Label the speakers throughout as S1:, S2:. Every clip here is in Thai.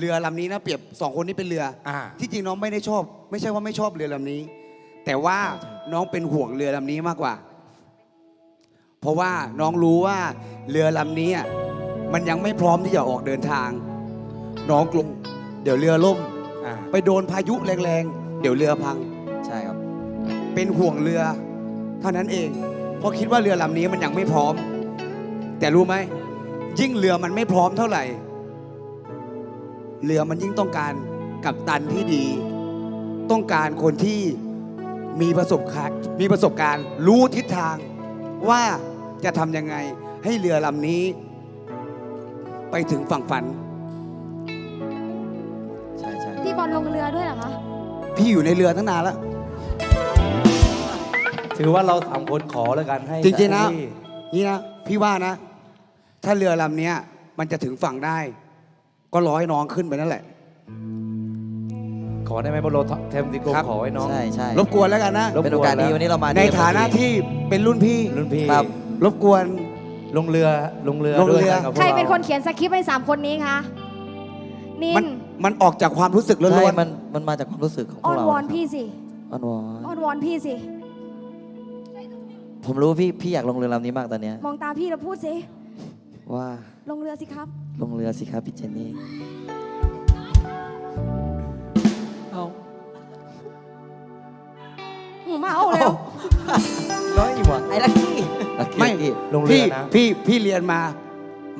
S1: เรือลำนี้นะเปรียบสองคนนี้เป็นเรืออาที่จริงน้องไม่ได้ชอบ ไม่ใช่ว่าไม่ชอบเรือลำนี้ แต่ว่าน้องเป็นห่วงเรือลำนี้มากกว่า เพราะว่าน้องรู้ว่าเรือลำนี้อะมันยังไม่พร้อมที่จะออกเดินทาง น้องกลัวเดี๋ยวเรือล่ม
S2: อ่า
S1: ไปโดนพายุแรงๆ เดี๋ยวเรือพัง
S3: ใช่ครับ
S1: เป็นห่วงเรือ เท่านั้นเอง เพราะคิดว่าเรือลำนี้มันยังไม่พร้อม แต่รู้ไหมยิ่งเรือมันไม่พร้อมเท่าไหร่ เรือมันยิ่งต้องการกัปตันที่ดี ต้องการคนที่มีประสบการณ์มีประสบการณ์ รู้ทิศทางว่าจะทำยังไงให้เรือลำนี้ ไปถึงฝั่งฝัน
S3: ใช่ใช่
S4: พี่บอลลงเรือด้วยเหรอคะ
S1: พี่อยู่ในเรือตั้งนานแล้ว
S2: ถือว่าเราสามคนขอแล้วกันให้
S1: จริงๆนะ
S2: ให้
S1: นี่นะ พี่ว่านะ ถ้าเรือลำเนี้ยมันจะถึงฝั่งได้ ก็ร้อยน้องขึ้นไปนั่นแหละ
S2: ขอได้ไหมบอลโลเทมติโก
S1: ครับ
S2: ขอให้น้อง
S3: ใช่ใช่
S1: รบกวนแล้วกันนะ
S2: รบ
S3: เป็นโอกาสดี
S2: แล้ว
S3: วันนี้เรามา
S1: ใน
S3: ที่
S1: ฐานะที่เป็นรุ่นพี่
S2: รุ่นพี่
S3: ครับ
S1: รบกวน
S2: ลงเรือลงเรือ
S1: ลงเรือ
S2: ด้วยกันกับพวก
S4: ใครเป็นาคนเขียนสคริปต์ให้สามคนนี้คะนิ
S1: มัน
S4: น
S1: มันออกจากความรู้สึกล้
S3: ใช่
S1: วน
S3: มันมันมาจากความรู้สึกของพ
S4: อ้
S3: ว
S4: อกน
S3: เรา
S4: วอน
S3: ครับ
S4: พี่สิ
S3: อ้อนวอน
S4: อ้อนวอนพี่สิ
S3: ผมรู้พี่พี่อยากลงเรือลำนี้มากตอนเนี้ย
S4: มองตาพี่แล้วพูดสิ
S3: ว่า
S4: ลงเรือสิครับ
S3: ลงเรือสิครับพี่เจนนี่ เอา
S4: หูมาเอาแล้ว
S2: น้อยอีกว่ะ
S3: ไอ้ลักกี้ ลัก
S1: ๆ
S3: กี้
S1: ไม่
S3: ลักกี้
S2: ลงเรือ
S1: พี่
S2: นะ
S1: พี่พี่เรียนมา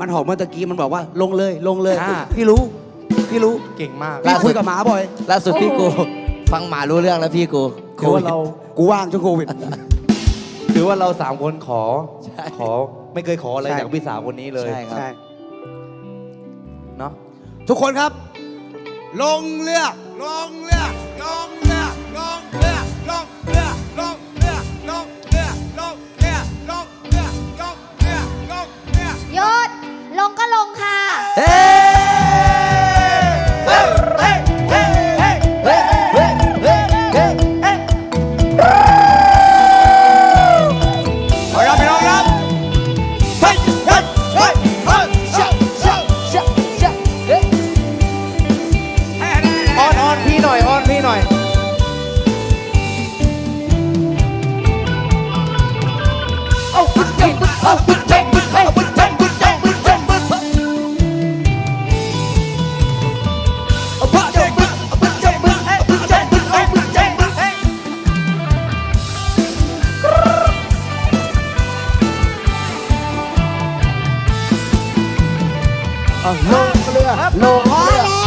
S1: มันหอกเมื่อตะกี้มันบอกว่าลงเลยลงเลย
S2: อ่า
S1: พี่รู้ พี่รู้
S2: เก่งมาก
S1: พี่คุยกับหมาบ่อย
S3: ล่าสุดพี่
S4: โอ้
S3: กู
S4: โห
S3: ฟังหมารู้เรื่องแล้วพี่กู
S2: ถือว่าเรา
S1: กูว่างช่วงโควิด
S2: ถือว่าเราสามคนขอ
S3: ใช่
S2: ขอไม่เคยขออะไร
S1: ใช่
S2: จากพี่สาวคนนี้เลย
S3: ใช่ ครับ
S1: ใช่
S2: เนาะ
S1: ทุกคนครับ ลงเรือลงเรือลงเรือลงเรือลงเรือลงเรือลงเรือลงเรือลงเรือลงเรือลงเรือ
S4: หยุดลงก็ลงค่ะ
S3: เฮ้เฮ้เฮ้เฮ้เฮ้เฮ้เฮ้เฮ้เฮ้เฮ้
S1: เอาละพี่น้องครับ ลงเรื
S2: อลงเรือ